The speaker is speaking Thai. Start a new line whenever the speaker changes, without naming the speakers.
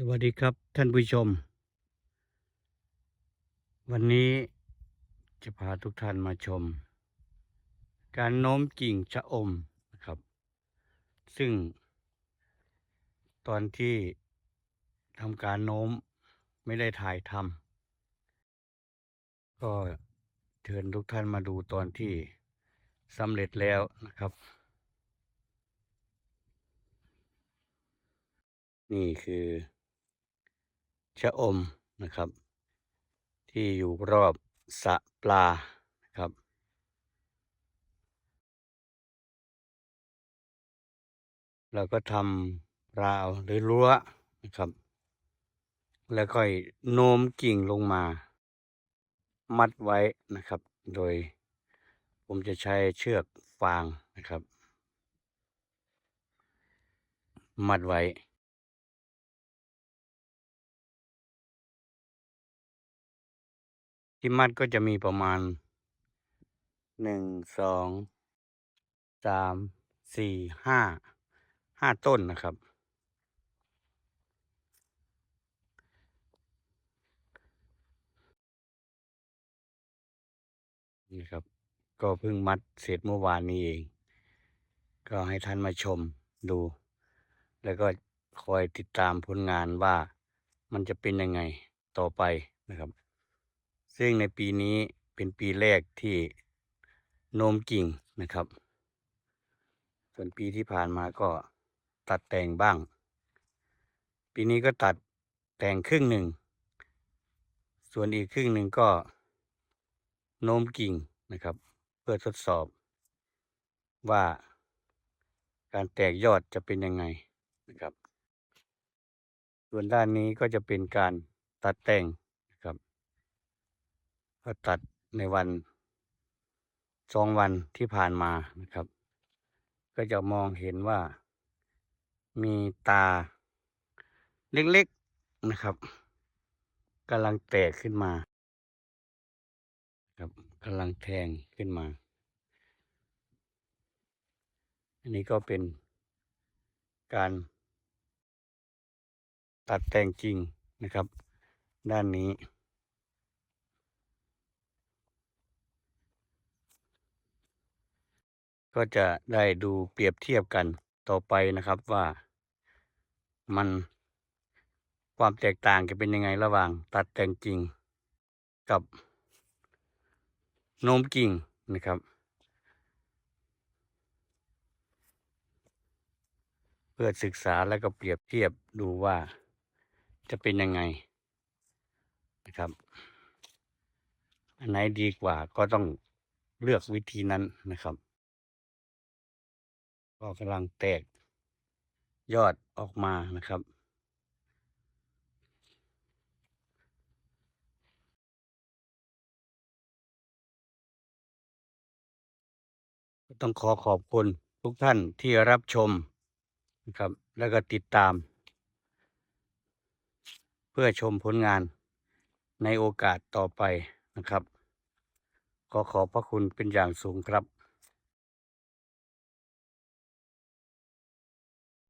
สวัสดีครับท่านผู้ชม วันนี้จะพาทุกท่านมาชม การโน้มกิ่งชะอมนะครับ ซึ่ง ตอนที่ทำการโน้มไม่ได้ถ่ายทำก็เชิญทุกท่านมาดูตอนที่สำเร็จแล้วนะครับ นี่คือ ชะอมนะครับ ที่อยู่รอบสะปลานะครับเราก็ทำราวหรือรั้วนะครับ แล้วค่อยโน้มกิ่งลงมา มัดไว้นะครับ โดยผมจะใช้เชือกฟางนะครับ มัดไว้ ที่มัดก็จะมีประมาณหนึ่งสองสามสี่ห้าห้าต้นนะครับ นี่ครับ ก็เพิ่งมัดเสร็จเมื่อวานนี้เอง ก็ให้ท่านมาชมดู แล้วก็คอยติดตามผลงานว่ามันจะเป็นยังไงต่อไปนะครับ ซึ่งในปีนี้เป็นปีแรกที่โน้มกิ่งนะครับ ส่วนปีที่ผ่านมาก็ตัดแต่งบ้าง ปีนี้ก็ตัดแต่งครึ่งหนึ่ง ส่วนอีกครึ่งหนึ่งก็โน้มกิ่งนะครับ เพื่อทดสอบว่าการแตกยอดจะเป็นยังไงนะครับ ส่วนด้านนี้ก็จะเป็นการตัดแต่ง ก็ตัดในวันสองวันที่ผ่านมานะครับ ก็จะมองเห็นว่ามีตาเล็กๆนะครับกำลังแตกขึ้นมา ครับกำลังแทงขึ้นมา อันนี้ก็เป็นการตัดแต่งจริงนะครับ ด้านนี้ ก็จะได้ดูเปรียบเทียบกันต่อไปนะครับว่า มันความแตกต่างจะเป็นยังไงระหว่างตัดแต่งจริงกับโน้มกิ่งนะครับ เพื่อศึกษาแล้วก็เปรียบเทียบดูว่าจะเป็นยังไงนะครับอันไหนดีกว่าก็ต้องเลือกวิธีนั้นนะครับ ก็กำลังแตก ยอดออกมานะครับก็ต้องขอขอบคุณทุกท่านที่รับชมนะครับ แล้วก็ติดตาม เพื่อชมผลงานในโอกาสต่อไปนะครับ ขอขอบพระคุณเป็นอย่างสูงครับ